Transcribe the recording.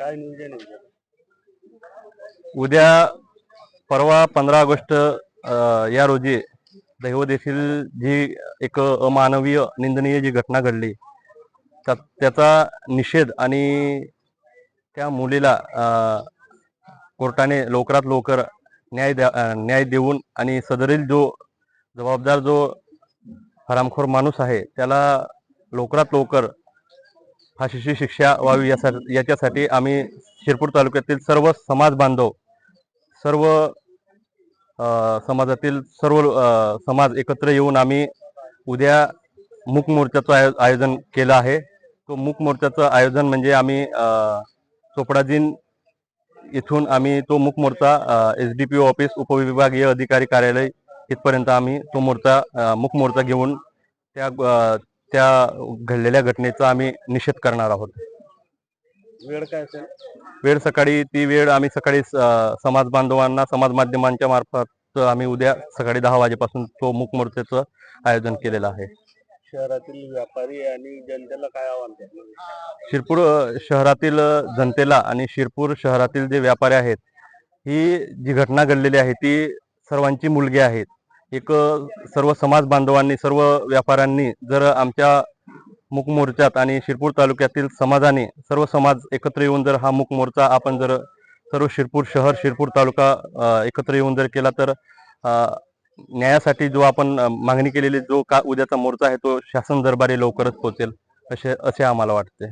काय नियोजन आहे उद्या? परवा पंधरा ऑगस्ट अ, या रोजी दैवत येथील जी एक अमानवीय निंदनीय जी घटना घडली त्या- त्याचा निषेध आणि त्या मुलीला अ, कोर्टाने लवकरात लवकर न्याय द्या अ, न्याय देऊन आणि सदरील जो जबाबदार जो हरामखोर माणूस आहे त्याला लवकरात लवकर फाशीची शिक्षा व्हावी यासाठी याच्यासाठी आम्ही शिरपूर तालुक्यातील सर्व समाज बांधव सर्व समाजातील सर्व समाज एकत्र येऊन आम्ही उद्या मूक मोर्चाचं आयो- आयोजन केलं आहे. तो मूक मोर्चाचं आयोजन म्हणजे आम्ही चोपडाजीन इथून आम्ही तो मूक मोर्चा S D P O office उपविभागीय अधिकारी कार्यालय इथपर्यंत आम्ही तो मोर्चा अ, मूक मोर्चा घेऊन त्या त्या घडलेल्या घटनेचा आम्ही निषेध करणार आहोत. वेळ काय असेल? वेळ सकाळी ती वेळ आम्ही सकाळी समाज बांधवांना समाज माध्यमांच्या मार्फत आम्ही उद्या सकाळी दहा वाजेपासून तो मूक मोर्चाचं आयोजन केलेलं आहे. शहरातील व्यापारी आणि जनतेला काय आव्हान शिरपूर शहरातील जनतेला आणि शिरपूर शहरातील जे व्यापारी आहेत ही जी घटना घडलेली आहे ती सर्वांची मुलगी आहेत. एक सर्व समाज बांधवांनी सर्व व्यापाऱ्यांनी जर आमच्या मूक मोर्चात आणि शिरपूर तालुक्यातील समाजाने सर्व समाज एकत्र येऊन जर हा मूक मोर्चा आपण जर सर्व शिरपूर शहर शिरपूर तालुका एकत्र येऊन जर केला तर न्यायासाठी जो आपण मागणी केलेली जो का उद्याचा मोर्चा आहे तो शासन दरबारी लवकरच पोहोचेल असे असे आम्हाला वाटते.